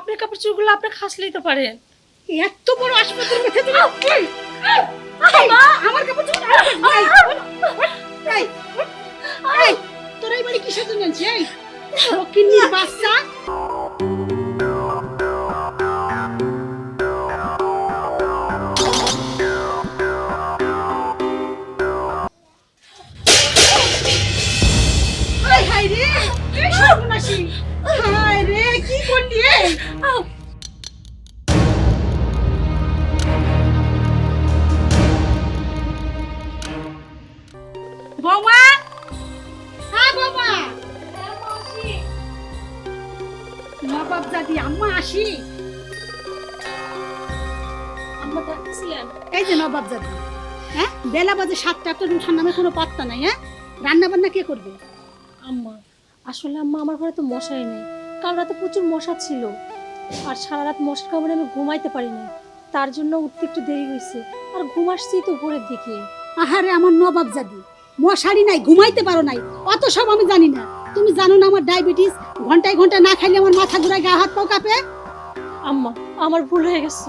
আপনার কাপড় চোপড়গুলো আপনি খাস নিতে পারেন। এত বড় হাসপাতালের মধ্যে তুমি আমার কাপড় এই, তোরা এই বাড়ি কিসের জন্য আনছিস এই বাচ্চা? নবাব আম্মা আসি। আম্মা ডাকছিলেন এই যে নবাব জাদি হ্যাঁ? বেলা বাজে সাতটা একটা উঠার নামে কোনো পাত্তা নাই হ্যাঁ? রান্না বান্না কে করবে? আম্মা আসলে আম্মা আমার ঘরে তো মশাই নেই। কাল রাতে প্রচুর মশা ছিল। আর সারা রাত মশার কামড়ে আমি ঘুমাইতে পারি না তার জন্য উঠতে একটু দেরি হয়েছে আর ঘুম আসছি তো ভোরের দিকে। আহারে আমার নবাব জাদি মশারি নাই ঘুমাইতে পারো নাই। অত সব আমি জানি না। তুমি জানো না আমার ডায়াবেটিস? ঘন্টায় ঘন্টায় না খাইলে আমার মাথা ঘুরায় গা হাত পাও কাঁপে? আম্মা আমার ভুল হয়ে গেছে।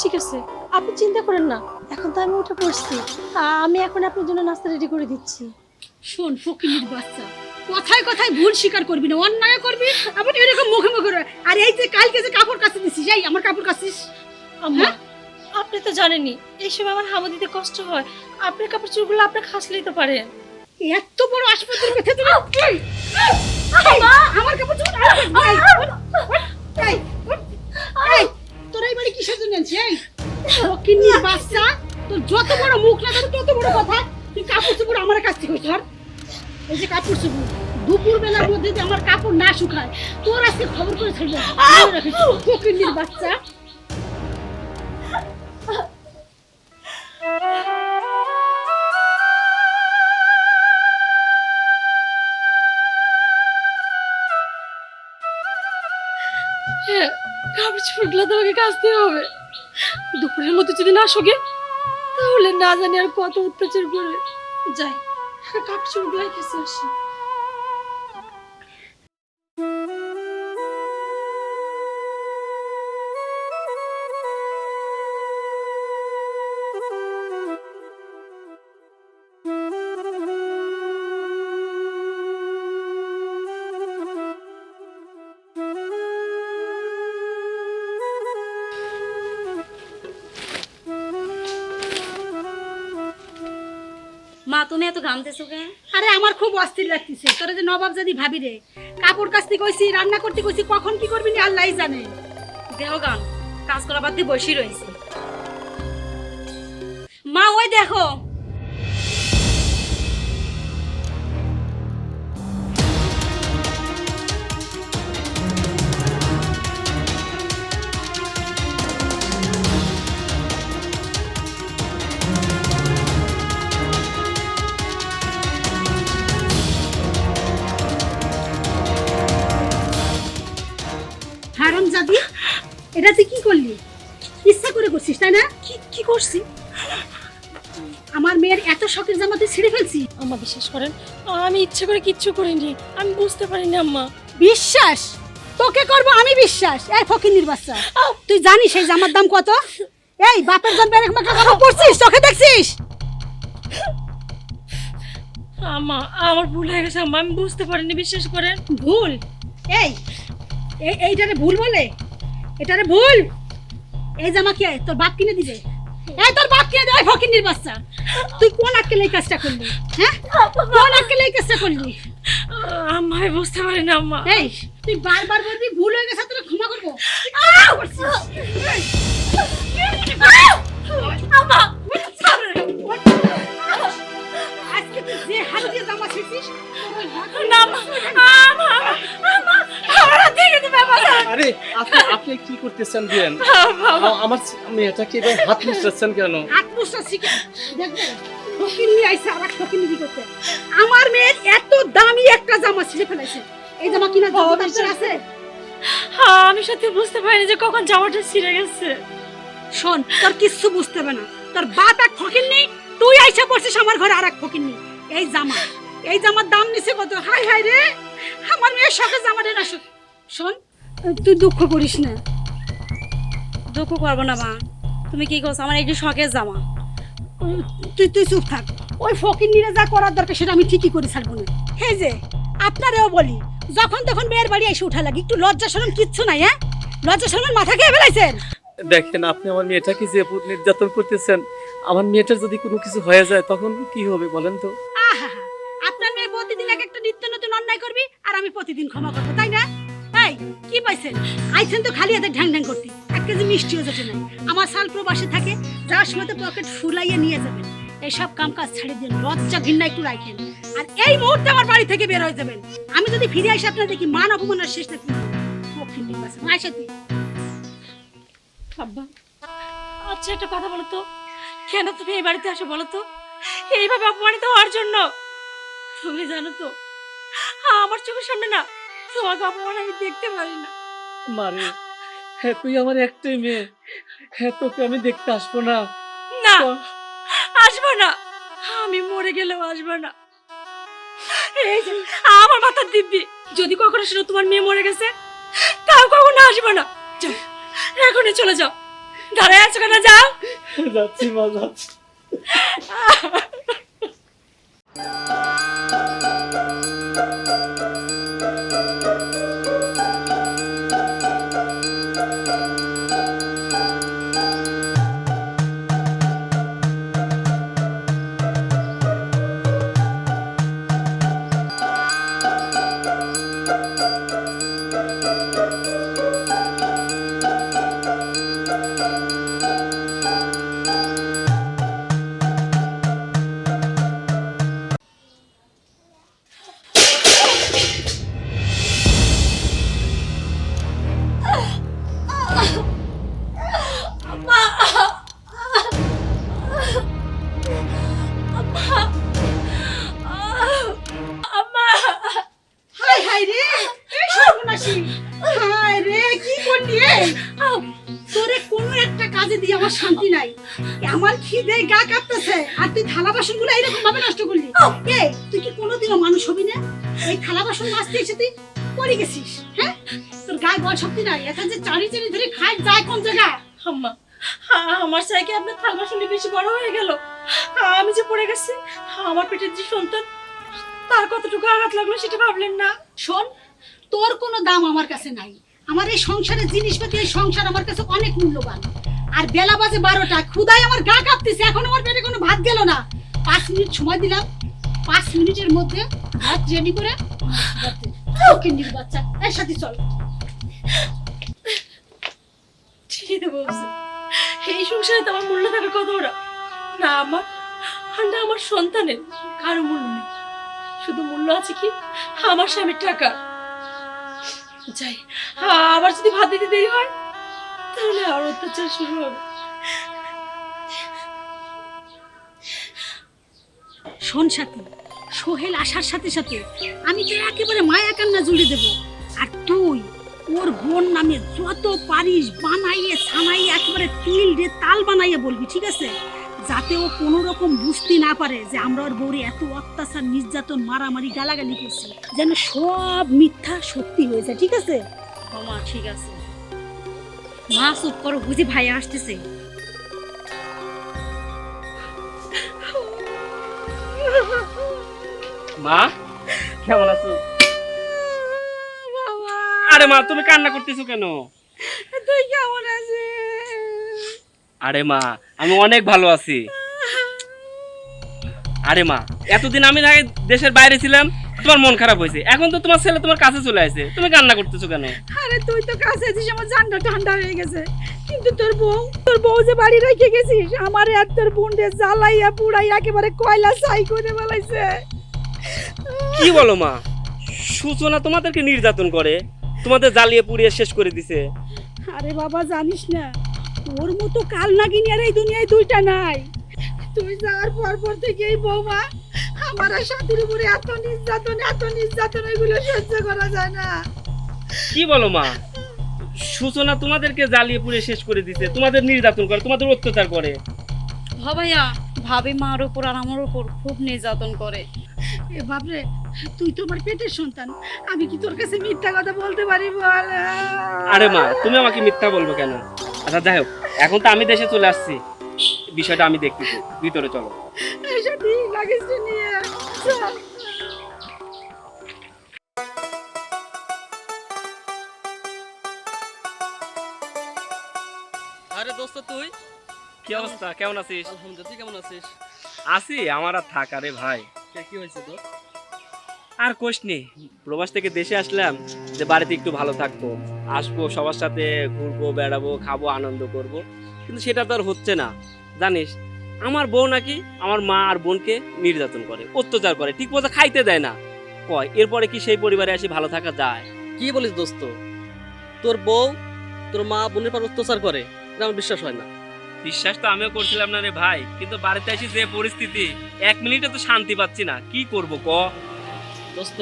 ঠিক আছে আপনি চিন্তা করেন না। এখন তো আমি উঠে পড়ছি। আমি এখন আপনার জন্য নাস্তা রেডি করে দিচ্ছি। শোন ফকিনির বাচ্চা কথায় কথায় ভুল স্বীকার করবি না অন্যায় করবি। আবার এরকম মুখে মুখে। আর এই যে কালকে যে কাপড় কাচতে দিছিস এই আমার কাপড় কাচিস। আম্মা আপনি তো জানেনই এই সময় আমার হামা দিতে কষ্ট হয়। আপনার কাপড় চোপড়গুলো আপনি খাসলেই তো পারেন এত বড় তুমি এই, এই, আমার কাপড় চোপড় এই, এই, এই, বাড়ি কিসের জন্য আনছিস এই? বাচ্চা তোর যত বড় মুখ না তোর তত বড় কথা। তুই কাপড় চোপড় আমার কাছ থেকে ধর। এই যে কাপড় চোপড় দুপুর বেলার মধ্যে যে আমার কাপড় না শুকায় তোর আজকে খবর করে ফকিন্নির বাচ্চা। হ্যাঁ কাপড় ছুটলে তো আমাকে কাচতে হবে। দুপুরের মধ্যে যদি না শোকে, তাহলে না জানি আর কত অত্যাচার করবে। যাই, কাপড় চোপড়গুলো কেসে আসি। মা, তুমি এত ঘামতেছো কেন? আরে, আমার খুব অস্থির লাগতেছে। তোরা যে নবাব যদি ভাবি রে, কাপড় কাচতে কইছি, রান্না করতে কইছি, কখন কি করবি আল্লাহই জানে। দেহ গান, কাজ করা বাদ দিয়ে বসে রয়েছে। মা, ওই দেখো করলি? ইচ্ছা করে করছিস তাই না? কি কি করছি? আমার মেয়ের এত শখের জামা তুই ছিঁড়ে ফেলছি। আম্মা বিশ্বাস করেন আমি ইচ্ছে করে কিচ্ছু করিনি। আমি বুঝতে পারিনি আম্মা। বিশ্বাস? তোকে করব আমি বিশ্বাস এই ফকিন্নির বাচ্চা। তুই জানিস এই জামার দাম কত? এই বাপের জন্ম এরকম একটা জামা পরছিস চোখে দেখছিস? আম্মা আমার ভুল হয়ে গেছে আম্মা আমি বুঝতে পারিনি বিশ্বাস করেন। ভুল? এই এইটারে ভুল বলে? এটারে ভুল। এই জামা কি? তোর বাপ কিনে দিবে? এই তোর বাপ কিনে দেয় ফকিন্নির বাচ্চা। তুই কোন আজকে এই কাজটা করলি? হ্যাঁ? কোন আজকে এই কাজটা করলি? আম্মা আমি বুঝতে পারিনি আম্মা। এই তুই বারবার বলবি ভুল হয়ে গেছে তোরা ক্ষমা করব। আজকে তুই যে হাত দিয়ে জামা ছিঁড়ছিস না আম্মা। আম্মা আম্মা। আরে আপনি আপনি কি করতেছেন আমার মেয়েটাকে এবার হাত মুছতেছেন কেন? হাত আইসে আর এক ফকিন্নি কি করতে আমার মেয়ের এত দামি একটা জামা ছিঁড়ে ফেলাইছে। এই জামা কিনা আছে? হ্যাঁ আমি সত্যি বুঝতে পারিনি যে কখন জামাটা ছিঁড়ে গেছে। শোন তোর কিচ্ছু বুঝতে হবে না। তোর বাপ এক ফকিন্নি তুই আইসা পড়ছিস আমার ঘরে আর এক ফকিন্নি। এই জামা এই জামার দাম নিছে কত? হাই হাই রে। আমার মেয়ের শখের জামাটা না শোন তুই দুঃখ করিস না। দুঃখ করব না মা। তুমি কি করছ? আমার একটু শখের জামা। তুই তুই চুপ থাক। ওই ফকির নিরে যা করার দরকার সেটা আমি ঠিকই করে ছাড়বো না। এই যে আপনারেও বলি যখন তখন মেয়ের বাড়ি এসে উঠা লাগে। একটু লজ্জা শরম কিচ্ছু নাই হ্যাঁ? লজ্জা শরমের মাথা খেয়ে ফেলাইছেন। দেখেন আপনি আমার মেয়েটাকে যে নির্যাতন করতেছেন? আমার মেয়েটার যদি কোনো কিছু হয়ে যায় তখন কি হবে বলেন তো? আহা আপনার মেয়ে প্রতিদিন এক একটা নিত্য নতুন অন্যায় করবি আর আমি প্রতিদিন ক্ষমা করব তাই না? এই, কি পাইছেন? আইছেন তো খালি হাতে ঢ্যাং ঢ্যাং করতে। এক কেজি মিষ্টিও যেতে নাই। আমার সাল প্রবাসে থাকে, যার সময় পকেট ফুলাইয়ে নিয়ে যাবেন। কাম কাজ দিন লজ্জা ঘৃণা একটু রাখেন। আর এই মুহূর্তে আমার বাড়ি থেকে বের হয়ে যাবেন। আমি যদি ফিরে আসি, আপনার দেখি মান অপমানের শেষ তুই আব্বা আচ্ছা একটা কথা বলো তো। কেন তুমি এই বাড়িতে আসো বলো তো? এইভাবে অপমানিত হওয়ার জন্য? তুমি জানো তো, আমার চোখের সামনে না তোমাকে অপমান আমি দেখতে পারি না। মারে হ্যাঁ তুই আমার একটাই মেয়ে। হ্যাঁ তোকে আমি দেখতে আসব না। না আসব না। আমি মরে গেলেও আসব না। এই যে আমার মাথার দিব্যি। যদি কখনো শুনো তোমার মেয়ে মরে গেছে তাও কখনো আসব না। এখনই চলে যাও। দাঁড়ায় আছো কেন? যাও। যাচ্ছি মা যাচ্ছি। গা কাঁপতেছে আর তুই থালা বাসনগুলো এইরকম ভাবে নষ্ট করলি। এই তুই কি কোনোদিনও মানুষ হবি না? এই থালা বাসন মাজতে এসে তুই পড়ে গেছিস হ্যাঁ? তোর গায়ে বল শক্তি নাই এখন যে চারি চারি ধরে খাই যায় কোন জায়গা আম্মা আমার আপনার থাল বাসনটি বেশি বড় হয়ে গেল? আমি যে পড়ে গেছি আমার পেটের যে সন্তান তার কতটুকু আঘাত লাগল সেটা ভাবলেন না? শোন তোর কোনো দাম আমার কাছে নাই। আমার এই সংসারের জিনিসপাতি এই সংসার আমার কাছে অনেক মূল্যবান। আর বেলা বাজে বারোটা ক্ষুদায় আমার গা কাঁপতেছে, এখন আমার পেটে কোনো ভাত গেল না। পাঁচ মিনিট সময় দিলাম, পাঁচ মিনিটের মধ্যে ভাত রেডি করে বাচ্চা, এর সাথে চল। ঠিকই বলছে। এই সংসারে তো আমার মূল্য থাকার কথা ওরা। না আমার না আমার সন্তানের, কারও মূল্য নেই। শুধু মূল্য আছে কি? আমার স্বামীর টাকা। যাই আবার যদি ভাত দিতে দেরি হয়? তাহলে আর অত্যাচার শুরু হবে। শোন সাথী সোহেল আসার সাথে সাথে আমি তো একেবারে মায়া কান্না জুড়ে দেব। আর তুই ওর বোন নামে যত পারিস বানাইয়ে ছানাইয়ে একেবারে তিল দিয়ে তাল বানাইয়ে বলবি ঠিক আছে? যাতে ও কোনো রকম বুঝতে না পারে যে আমরা ওর বউরে এত অত্যাচার নির্যাতন মারামারি গালাগালি করছি যেন সব মিথ্যা সত্যি হয়ে যায় ঠিক আছে? ঠিক আছে। মা চুপ করো বুঝি ভাই আসতেছে। মা কেমন আছো? আরে মা তুমি কান্না করতেছো কেন? তুই কেমন আছিস? আরে মা আমি অনেক ভালো আছি। আরে মা এতদিন আমি দেশের বাইরে ছিলাম তোমার মন খারাপ হয়েছে। এখন তো তোমার ছেলে তোমার কাছে চলে আসছে তুমি কান্না করতেছো কেন? আরে তুই তো কাছে আছিস আমার জানটা ঠান্ডা হয়ে গেছে। কিন্তু তোর বউ তোর বউ যে বাড়ি রেখে গেছিস আমার আর তোর বোনরে জ্বালাইয়া পুড়াইয়া একেবারে কয়লা ছাই করে ফেলাইছে। কি বলো মা? সূচনা তোমাদেরকে নির্যাতন করে তোমাদের জ্বালিয়ে পুড়িয়ে শেষ করে দিছে। আরে বাবা জানিস না ওর মতো কাল নাগিনী আর এই দুনিয়ায় দুইটা নাই। তুই যাওয়ার পর পর থেকে এই বৌমা আমার আর সাথীর উপরে এত নির্যাতন এত নির্যাতন এগুলো সহ্য করা যায় না। কি বলো মা? সূচনা তোমাদেরকে জ্বালিয়ে পুড়িয়ে শেষ করে দিছে। তোমাদের নির্যাতন করে তোমাদের অত্যাচার করে। হ ভাইয়া ভাবি মার উপর আর আমার উপর খুব নির্যাতন করে। এ বাপরে তুই তো আমার পেটের সন্তান। আমি কি তোর কাছে মিথ্যা কথা বলতে পারি বল? আরে মা তুমি আমাকে মিথ্যা বলবে কেন? আচ্ছা যাই হোক এখন তো আমি দেশে চলে আসছি। বিষয়টা আমি দেখতেছি। ভিতরে চলো। এসে দি লাগেজ নিয়ে চল। আরে দোস্ত তুই? কি অবস্থা? কেমন আছিস? আলহামদুলিল্লাহ তুই কেমন আছিস? আছি আমার আর থাক আরে ভাই। কি হয়েছে তোর? আর কোষ নেই। প্রবাস থেকে দেশে আসলাম যে বাড়িতে একটু ভালো থাকব। আসব সবার সাথে ঘুরবো বেড়াবো খাব আনন্দ করব। কিন্তু সেটা তো আর হচ্ছে না। জানিস আমার বউ নাকি আমার মা আর বোনকে নির্যাতন করে অত্যাচার করে ঠিক মতো খাইতে দেয় না। কয় এরপরে কি সেই পরিবারে এসে ভালো থাকা যায়? কি বলিস দোস্ত? তোর বউ তোর মা বোনের পর অত্যাচার করে এটা আমার বিশ্বাস হয় না। বিশ্বাস তো আমিও করছিলাম না রে ভাই কিন্তু বাড়িতে এসে যে পরিস্থিতি এক মিনিটে তো শান্তি পাচ্ছি না কি করব ক? দোস্ত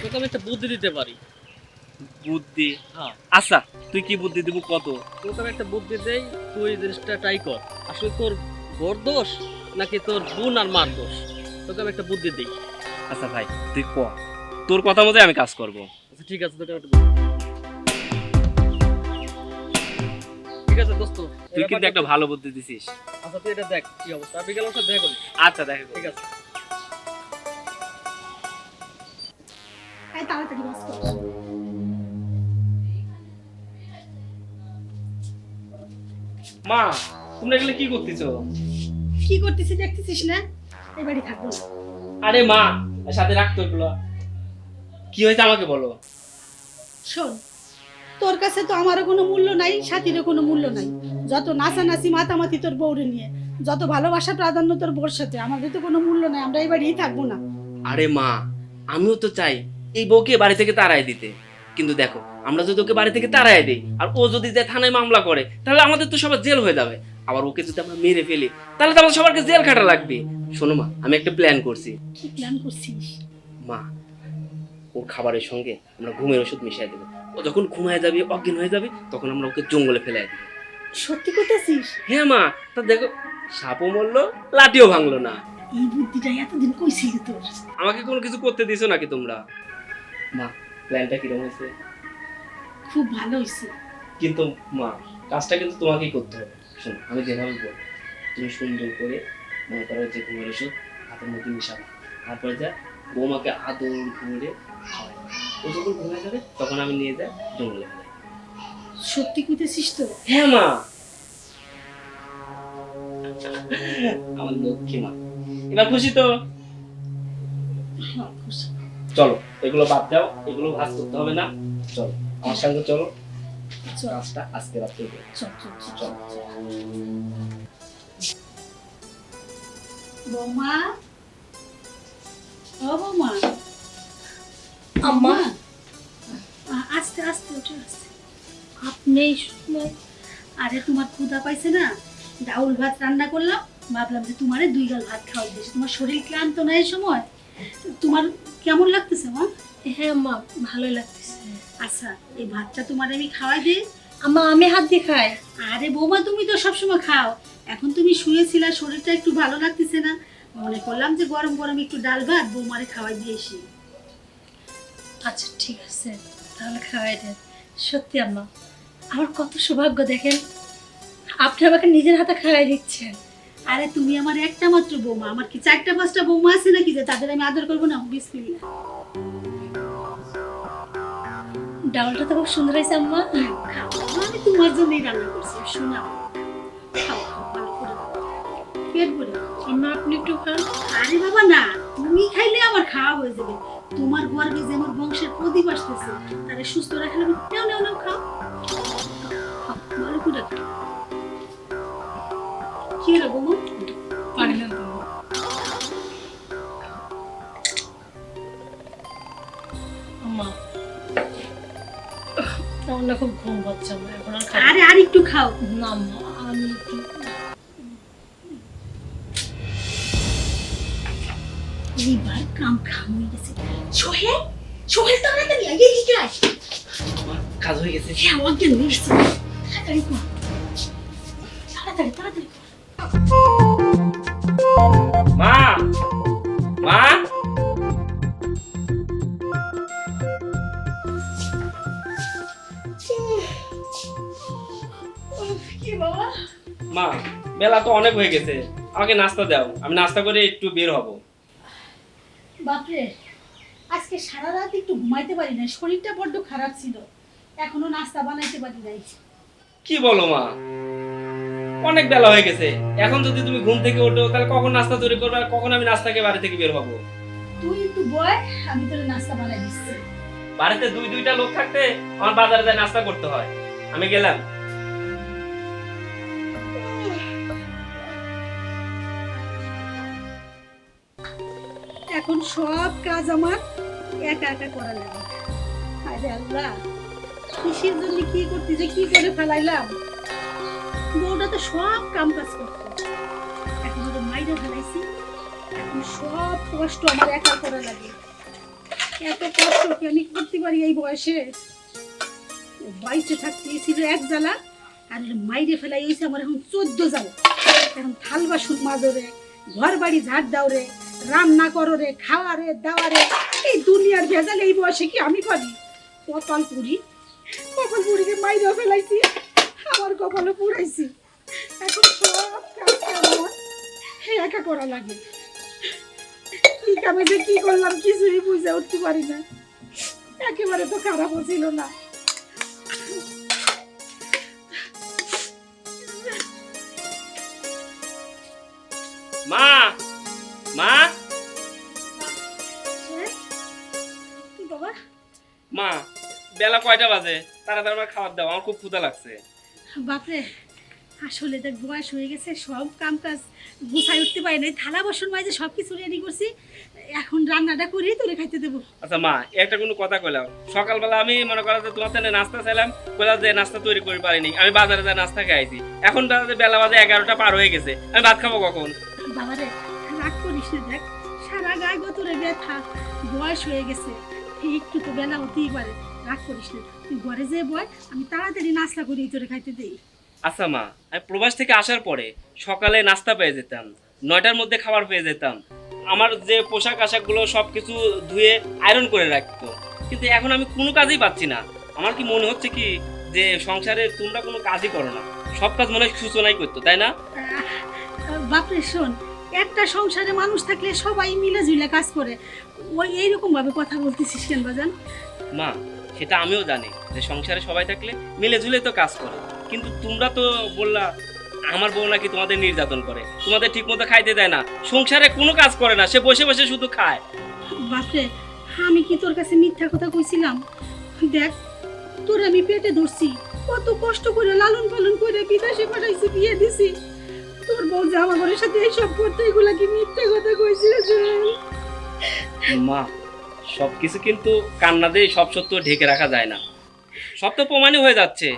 তোকে আমি একটা বুদ্ধি দিতে পারি। বুদ্ধি হ্যাঁ। আচ্ছা তুই কি বুদ্ধি দিব কত? তোকে আমি একটা বুদ্ধি দেই তুই জিনিসটা ট্রাই কর। আসলে তোর বর দোষ নাকি তোর বোন আর মার দোষ? তোকে আমি একটা বুদ্ধি দিই। আচ্ছা ভাই তুই ক? তোর কথা মতো আমি কাজ করব। আচ্ছা ঠিক আছে তোকে একটা ঠিক আছে দোস্ত তুই কিন্তু একটা ভালো বুদ্ধি দিছিস। আচ্ছা তুই এটা দেখ কি অবস্থা? বিকেল অবস্থা দেখা করিস আচ্ছা দেখ ঠিক আছে। তাড়াতাড়ি বাস মা তোমরা এগুলো কি করতেছো? কি করতেছি দেখতেছিস না? এই বাড়ি থাকব। আরে মা সাথে রাখতো এগুলো। কি হয়েছে আমাকে বলো? শোন তোর কাছে তো আমারও কোনো মূল্য নাই সাথীরও কোনো মূল্য নাই। যত নাচানাচি মাতামাতি তোর বউরে নিয়ে যত ভালোবাসা প্রাধান্য তোর বউর সাথে আমাদের তো কোনো মূল্য নাই আমরা এই বাড়িই থাকব না। আরে মা আমিও তো চাই এই বউকে বাড়ি থেকে তাড়াই দিতে। কিন্তু দেখো আমরা যদি ওকে বাড়ি থেকে তাড়াই দিই আর ও যদি যায় থানায় মামলা করে তাহলে আমাদের তো সবার জেল হয়ে যাবে। আবার ওকে যদি আমরা মেরে ফেলি তাহলে তো আমাদের সবারকে জেল খাটা লাগবে। শোনো মা আমি একটা প্ল্যান করছি। কি প্ল্যান করছিস? মা ওর খাবারের সঙ্গে আমরা ঘুমের ওষুধ মিশিয়ে দেবো। ও যখন ঘুমায় যাবে অজ্ঞান হয়ে যাবে তখন আমরা ওকে জঙ্গলে ফেলে দেবো। সত্যি করতেছিস? হ্যাঁ মা তা দেখো সাপও মরলো লাঠিও ভাঙলো না। এই বুদ্ধিটা এতদিন কইছিলি তোর? আমাকে কোনো কিছু করতে দিছো নাকি তোমরা? মা প্ল্যানটা কীরকম হয়েছে? খুব ভালো হয়েছে কিন্তু মা কাজটা কিন্তু তোমাকেই করতে হবে। শোনো আমি যেভাবে বলব তুমি সুন্দর করে মনে করো যে ঘুমের ওষুধ হাতের মধ্যে মিশাবো। তারপরে যা বৌমাকে আদর করে খাওয়াই ও যখন ঘুমিয়ে যাবে তখন আমি নিয়ে যাই জঙ্গলে। সত্যি কইতেছিস তো? হ্যাঁ মা। আমার লক্ষ্মী মা। এবার খুশি তো? হ্যাঁ, চলো এগুলো বাদ দাও এগুলো ভাজ করতে হবে না। চলো। আমার সঙ্গে চলো। কাজটা আজকে রাত্রে চল চল চল। চলো। বৌমা? ও বৌমা। আম্মা। আস্তে আস্তে উঠে আস্তে। আপনি সময় আরে তোমার ক্ষুধা পাইছে না? ডাউল ভাত রান্না করলাম ভাবলাম যে তোমারে দুই গাল ভাত খাওয়াই দিয়েছি। তোমার শরীর ক্লান্ত না এই সময়? তোমার কেমন লাগতেছে মা? হ্যাঁ মা ভালোই লাগতেছে। আচ্ছা এই ভাতটা তোমার আমি খাওয়াই দিই? আম্মা আমি হাত দিয়ে খাই। আরে বৌমা তুমি তো সবসময় খাও। এখন তুমি শুয়েছিলা শরীরটা একটু ভালো লাগতেছে না। মনে করলাম যে গরম গরম একটু ডাল ভাত বৌমারে খাওয়াই দিয়েছি আচ্ছা ঠিক আছে। তাহলে খাওয়াই দেন। সত্যি আম্মা আমার কত সৌভাগ্য দেখেন। আপনি আমাকে নিজের হাতে খাওয়াই দিচ্ছেন। আরে তুমি আমার একটা মাত্র বৌমা। আমার কি চারটা পাঁচটা বৌমা আছে নাকি যে তাদের আমি আদর করব না? বিসমিল্লাহ। ডাউলটা তো খুব সুন্দর হয়েছে আম্মা। আমি তোমার জন্যই রান্না করছি শোনাও খাও খাও ভালো করে পেট ভরে আম্মা আপনি একটু খান। আরে বাবা না তুমি খাইলে আমার খাওয়া হয়ে যাবে। তোমার গর্বে যে আমার বংশের প্রদীপ আসতেছে তারে সুস্থ রাখলে আমি নেও নেও নেও খাও। খাও, ভালো করে কি হলো বৌমা? না খুব ঘুম পাচ্ছে আমার। এখন আর আরে আর একটু খাও। না আমি একটু এইবার কাম খাম হয়ে গেছে। সোহেল সোহেল তাড়াতাড়ি আয় এদিকে আয়। কাজ হয়ে গেছে। হ্যাঁ অজ্ঞান হয়ে গেছে তাড়াতাড়ি কর। তাড়াতাড়ি তাড়াতাড়ি মা! মা! মা বেলা তো অনেক হয়ে গেছে। আমাকে নাস্তা দাও আমি নাস্তা করে একটু বের হব। বাপরে আজকে সারা রাত একটু ঘুমাইতে পারি না শরীরটা বড্ড খারাপ ছিল। এখনও নাস্তা বানাইতে পারি নাই। কি বলো মা? অনেক বেলা হয়ে গেছে। এখন যদি তুমি ঘুম থেকে ওঠো তাহলে কখন নাস্তা তৈরি করবে আর কখন আমি নাস্তাকে বাড়ি থেকে বের হব? তুই একটু বয় আমি তোর নাস্তা বানাই দিচ্ছি। বাড়িতে দুই দুইটা লোক থাকতে আমার বাজারে যায় নাস্তা করতে হয়। আমি গেলাম। এখন সব কাজ আমার একা একা করা লাগে। আরে আল্লাহ কিসের জন্য কি করতে যে কি করে ফেলাইলাম? বউটা তো সব কাম কাজ করতো। এখন ওটা মাইরে ফেলাইছি, এখন সব কষ্ট আমার একা করা লাগে। এত কষ্ট কি আমি করতে পারি এই বয়সে? বাইসে থাকতে ছিল এক জ্বালা, আর মাইরে ফেলাই হয়েছে আমার এখন চোদ্দ জ্বালা। এখন থাল বাসন মাজরে ঘর বাড়ি ঝাড় দাও রে রান্না করো রে, খাওয়া রে, দাওয়া রে। এই দুনিয়ার ভেজাল এই বয়সে কি আমি পারি কপাল পুরি কপাল পুরিকে মাইরে ফেলাইছি আমার কপালে পুরাইছি এখন সব কাজ আমার? একা করা লাগে। কি কামে যে কি করলাম কিছুই বুঝে উঠতে পারি না। একেবারে তো খারাপও ছিল না। মা! মা? মা বেলা কয়টা বাজে? তাড়াতাড়ি আমার খাবার দাও আমার খুব ক্ষুধা লাগছে। বাপরে আসলে দেখ বয়স হয়ে গেছে সব কাম কাজ গুছাই উঠতে পারি নাই থালা বাসন মাঝে সব কিছু রেডি করছি এখন রান্নাটা করেই তোরে খাইতে দেবো। আচ্ছা মা একটা কোনো কথা কইলাম। সকালবেলা আমি মনে করা যে তোমার সাথে নাস্তা চাইলাম কইলাম যে নাস্তা তৈরি করে পারিনি আমি বাজারে যা নাস্তা খাইছি। এখন বেলা বাজে এগারোটা পার হয়ে গেছে আমি ভাত খাব কখন? বাবারে রাগ করিস না দেখ। সারা গায়ে গতরে ব্যথা বয়স হয়ে গেছে। একটু তো বেলা হতেই পারে রাগ করিস না। তুই ঘরে যে বয় আমি তাড়াতাড়ি নাস্তা করি তোরে খাইতে দেই। আচ্ছা মা আমি প্রবাস থেকে আসার পরে সকালে নাস্তা পেয়ে যেতাম নয়টার মধ্যে খাবার পেয়ে যেতাম। আমার যে পোশাক আশাকগুলো সব কিছু ধুয়ে আয়রন করে রাখতো। কিন্তু এখন আমি কোনো কাজই পাচ্ছি না। আমার কি মনে হচ্ছে কি যে সংসারে তোমরা কোনো কাজই করো না? সব কাজ মনে হয় সূচনাই করতো তাই না? বাপরে শোন একটা সংসারে মানুষ থাকলে সবাই মিলে ঝুলে কাজ করে। ওই এইরকম ভাবে কথা বলতেছিস কেন বাজান? মা সেটা আমিও জানি যে সংসারে সবাই থাকলে মিলে ঝুলে তো কাজ করে। কিন্তু তোমরা তো বললা আমার বউ নাকি তোমাদের নির্যাতন করে। তোমাদের ঠিক মতো খাইতে দেয় না। সংসারে কোনো কাজ করে না সে বসে বসে শুধু খায়। বাপরে আমি কি তোর কাছে মিথ্যা কথা কইছিলাম? দেখ তোর আমি পেটে ধরছি। কত কষ্ট করে লালন পালন করে বিদেশে পাঠাইছি বিয়ে দিছি। তোর বউ সাথে এইসব করতে এগুলা কি মিথ্যা কথা কইছিল মা সবকিছু কিন্তু কান্না দিয়ে সব সত্য ঢেকে রাখা যায় না। সব তো প্রমাণই হয়ে যাচ্ছে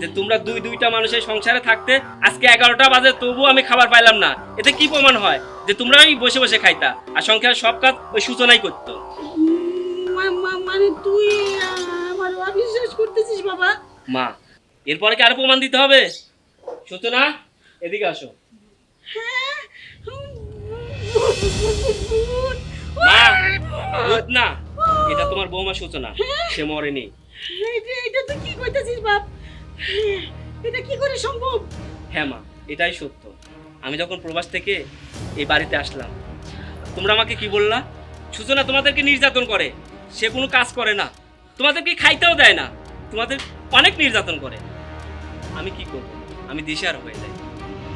যে তোমরা দুই দুইটা মানুষের সংসারে থাকতে আজকে এগারোটা বাজে তবুও আমি খাবার পাইলাম না। এতে কি প্রমাণ হয়? যে তোমরা ওই বসে বসে খাইতা আর সংসারের সব কাজ ওই সূচনাই করতো। মানে তুই আমার অবিশ্বাস করতেছিস বাবা। মা এরপরে কি আরও প্রমাণ দিতে হবে? সূচনা এদিকে আসো। মা! ভূত না এটা তোমার বৌমা সূচনা সে মরেনি। এটা তুই কি কইতেছিস বাপ? এটা কি করে সম্ভব? হ্যাঁ মা এটাই সত্য। আমি যখন প্রবাস থেকে এই বাড়িতে আসলাম তোমরা আমাকে কি বললা? সূচনা তোমাদেরকে নির্যাতন করে সে কোনো কাজ করে না। তোমাদেরকে খাইতেও দেয় না তোমাদের অনেক নির্যাতন করে। আমি কি করব? আমি দিশার হয়ে যাই।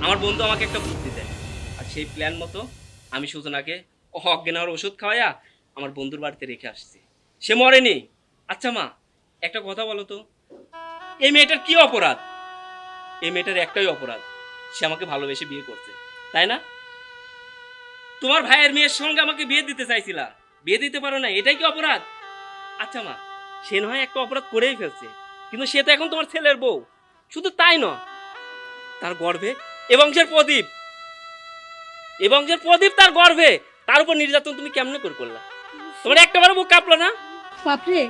আমার বন্ধু আমাকে একটা বুদ্ধি দেয়। আর সেই প্ল্যান মতো আমি সূচনাকে অজ্ঞান হওয়ার ওষুধ খাওয়াইয়া আমার বন্ধুর বাড়িতে রেখে আসছি। সে মরেনি। আচ্ছা মা, একটা কথা বলো তো। এই মেয়েটার কি অপরাধ? এই মেয়েটার একটাই অপরাধ। সে আমাকে ভালোবেসে বিয়ে করছে, তাই না? তোমার ভাইয়ের মেয়ের সঙ্গে আমাকে বিয়ে দিতে চাইছিলা। বিয়ে দিতে পারো না, এটাই কি অপরাধ? আচ্ছা মা, সে নয় একটা অপরাধ করেই ফেলছে। কিন্তু সে তো এখন তোমার ছেলের বউ। শুধু তাই নয়, তার গর্ভে এ বংশের প্রদীপ। এ বংশের প্রদীপ তার গর্ভে। তার উপর নির্যাতন তুমি কেমনে করে করলা? তোমার একটাবারও বুক কাঁপলো না? বাপরে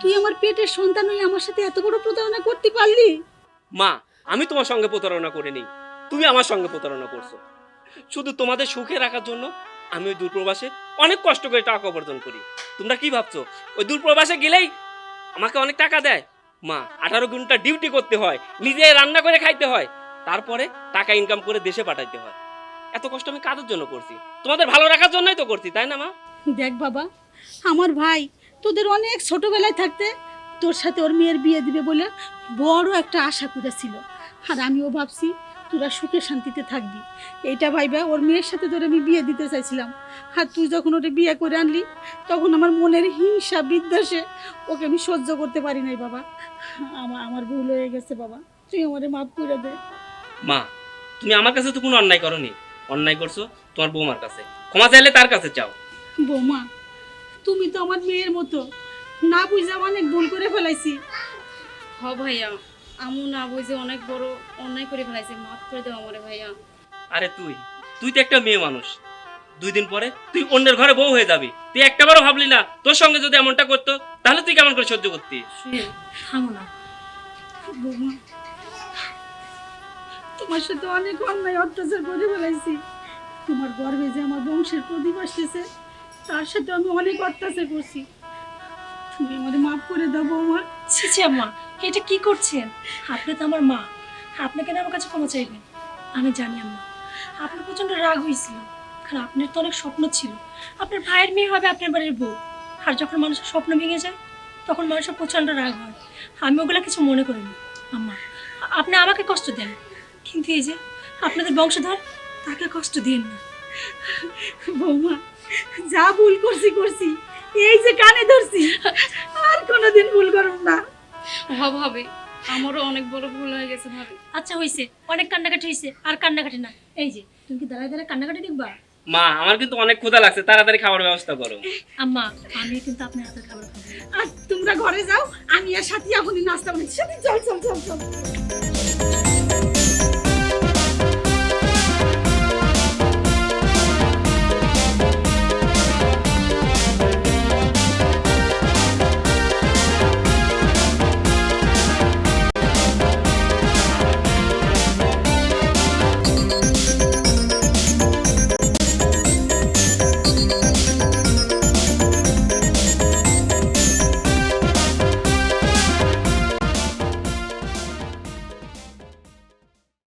তুই আমার পেটের সন্তান হয়ে আমার সাথে এত বড় প্রতারণা করতে পারলি? মা আমি তোমার সঙ্গে প্রতারণা করিনি তুমি আমার সঙ্গে প্রতারণা করছ। শুধু তোমাদের সুখে রাখার জন্য আমি ওই দূরপ্রবাসে অনেক কষ্ট করে টাকা উপার্জন করি। তোমরা কি ভাবছ? ওই দূরপ্রবাসে গেলেই আমাকে অনেক টাকা দেয়? মা আঠারো ঘণ্টা ডিউটি করতে হয় নিজে রান্না করে খাইতে হয়। তারপরে টাকা ইনকাম করে দেশে পাঠাইতে হয়। এত কষ্ট আমি কাদের জন্য করছি? তোমাদের ভালো রাখার জন্যই তো করছি, তাই না মা? দেখ বাবা, আমার ভাই, তোদের অনেক ছোটবেলায় থাকতে তোর সাথে ওর মেয়ের বিয়ে দিবে বলে বড় একটা আশা করেছিল। আর আমিও ভাবছি তোরা সুখে শান্তিতে থাকবি। এইটা ভাইবা ওর মেয়ের সাথে তোর আমি বিয়ে দিতে চাইছিলাম। আর তুই যখন ওটা বিয়ে করে আনলি, তখন আমার মনের হিংসা বিদ্বেষে ওকে আমি সহ্য করতে পারি নাই বাবা। আমার আমার ভুল হয়ে গেছে বাবা। তুই আমারে মাফ করে দে। মা তুমি আমার কাছে তো কোনো অন্যায় করনি। অন্যায় করছ তোমার বৌমার কাছে। ক্ষমা চাইলে তার কাছে চাও বৌমা তুমি তো আমার মেয়ের মতো। না বুঝে অনেক ভুল করে ফেলাইছি। হ ভাইয়া আমু না বুঝে অনেক বড় অন্যায় করে ফেলাইছে। মাফ করে দাও আমারে ভাইয়া। আরে তুই তুই তো একটা মেয়ে মানুষ। দুই দিন পরে তুই অন্যের ঘরে বউ হয়ে যাবি। তুই একটাবারও ভাবলি না তোর সঙ্গে যদি এমনটা করতো তাহলে তুই কেমন করে সহ্য করতি থামো না। বৌমা তোমার সাথে অনেক অন্যায় অত্যাচার করে ফেলাইছি। তোমার গর্বে যে আমার বংশের প্রদীপ আসতেছে, তার সাথে আমি অনেক অত্যাচার করছি। তুমি আমাদের মাফ করে দাও, বৌমা। ছি ছি, আম্মা, এটা কি করছেন? আপনি তো আমার মা আপনি কেন আমার কাছে ক্ষমা চাইবেন? আমি জানি, আম্মা, আপনার প্রচণ্ড রাগ হয়েছিল কারণ আপনার তো অনেক স্বপ্ন ছিল। আপনার ভাইয়ের মেয়ে হবে আপনার বাড়ির বউ, আর যখন মানুষের স্বপ্ন ভেঙে যায়, তখন মানুষের প্রচণ্ড রাগ হয়। আমি ওগুলো কিছু মনে করিনি। আম্মা, আপনি আমাকে কষ্ট দেন কিন্তু এই যে আপনাদের বংশধর তাকে কষ্ট দিন না। বৌমা যা ভুল করছি করছি এই যে কানে ধরছি আর কোনোদিন ভুল করব না। হ ভাবে আমারও অনেক বড় ভুল হয়ে গেছে ভাবে। আচ্ছা হয়েছে অনেক কান্নাকাটি হইছে আর কান্নাকাটি না। এই যে তুমি কি দাঁড়ায় দাঁড়ায় কান্নাকাটি দেখবা? মা আমার কিন্তু অনেক ক্ষুধা লাগছে তাড়াতাড়ি খাবার ব্যবস্থা করো। আম্মা আমি কিন্তু আপনার হাতের খাবার খাব। আর তোমরা ঘরে যাও আমি আর সাথী এখনই নাস্তা বানাচ্ছি। সাথী চল চল চল চল।